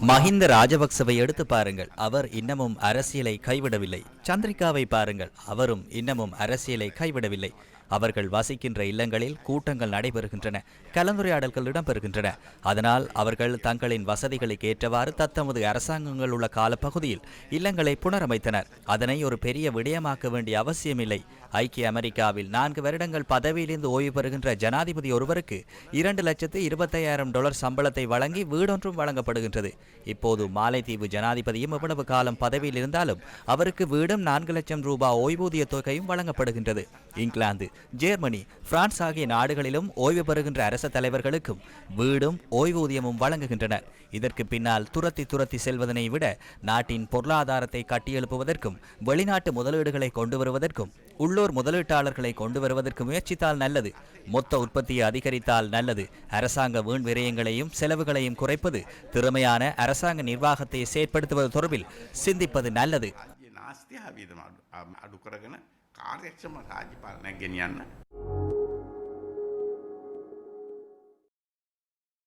மஹிந்த ராஜபக்சவை எடுத்து பாருங்கள். அவர் இன்னமும் அரசியலை கைவிடவில்லை. சந்திரிகாவை பாருங்கள். அவரும் இன்னமும் அரசியலை கைவிடவில்லை. அவர்கள் வசிக்கின்ற இல்லங்களில் கூட்டங்கள் நடைபெறுகின்றன. கலந்துரையாடல்கள் இடம்பெறுகின்றன. அதனால் அவர்கள் தங்களின் வசதிகளுக்கு ஏற்றவாறு தத்தமது அரசாங்கங்கள் உள்ள காலப்பகுதியில் இல்லங்களை புனரமைத்தனர். அதனை ஒரு பெரிய விடயமாக்க வேண்டிய அவசியமில்லை. ஐக்கிய அமெரிக்காவில் நான்கு வருடங்கள் பதவியிலிருந்து ஓய்வு பெறுகின்ற ஜனாதிபதி ஒருவருக்கு இரண்டு லட்சத்து இருபத்தையாயிரம் டாலர் சம்பளத்தை வழங்கி வீடொன்றும் வழங்கப்படுகின்றது. இப்போது மாலைத்தீவு ஜனாதிபதியும் எவ்வளவு காலம் பதவியில் இருந்தாலும் அவருக்கு வீடு அவர்களிடம் நான்கு லட்சம் ரூபாய் ஓய்வூதிய தொகையும் வழங்கப்படுகின்றது. இங்கிலாந்து ஜெர்மனி பிரான்ஸ் ஆகிய நாடுகளிலும் ஓய்வு பெறுகின்ற அரச தலைவர்களுக்கும் வீடும் ஓய்வூதியமும் வழங்குகின்றனர் இதற்கு பின்னால் துரத்தி துரத்தி செல்வதனை விட நாட்டின் பொருளாதாரத்தை கட்டியெழுப்புவதற்கும் வெளிநாட்டு முதலீடுகளை கொண்டு வருவதற்கும் உள்ளூர் முதலீட்டாளர்களை கொண்டு வருவதற்கு முயற்சித்தால் நல்லது. மொத்த உற்பத்தியை அதிகரித்தால் நல்லது. அரசாங்க வீண் விரயங்களையும் செலவுகளையும் குறைப்பது திறமையான அரசாங்க நிர்வாகத்தை செயற்படுத்துவது தொடர்பில் சிந்திப்பது நல்லது. නාස්ති හවිදම අඩු කරගෙන කාර්යක්ෂම රාජපාලනයක් ගෙනියන්න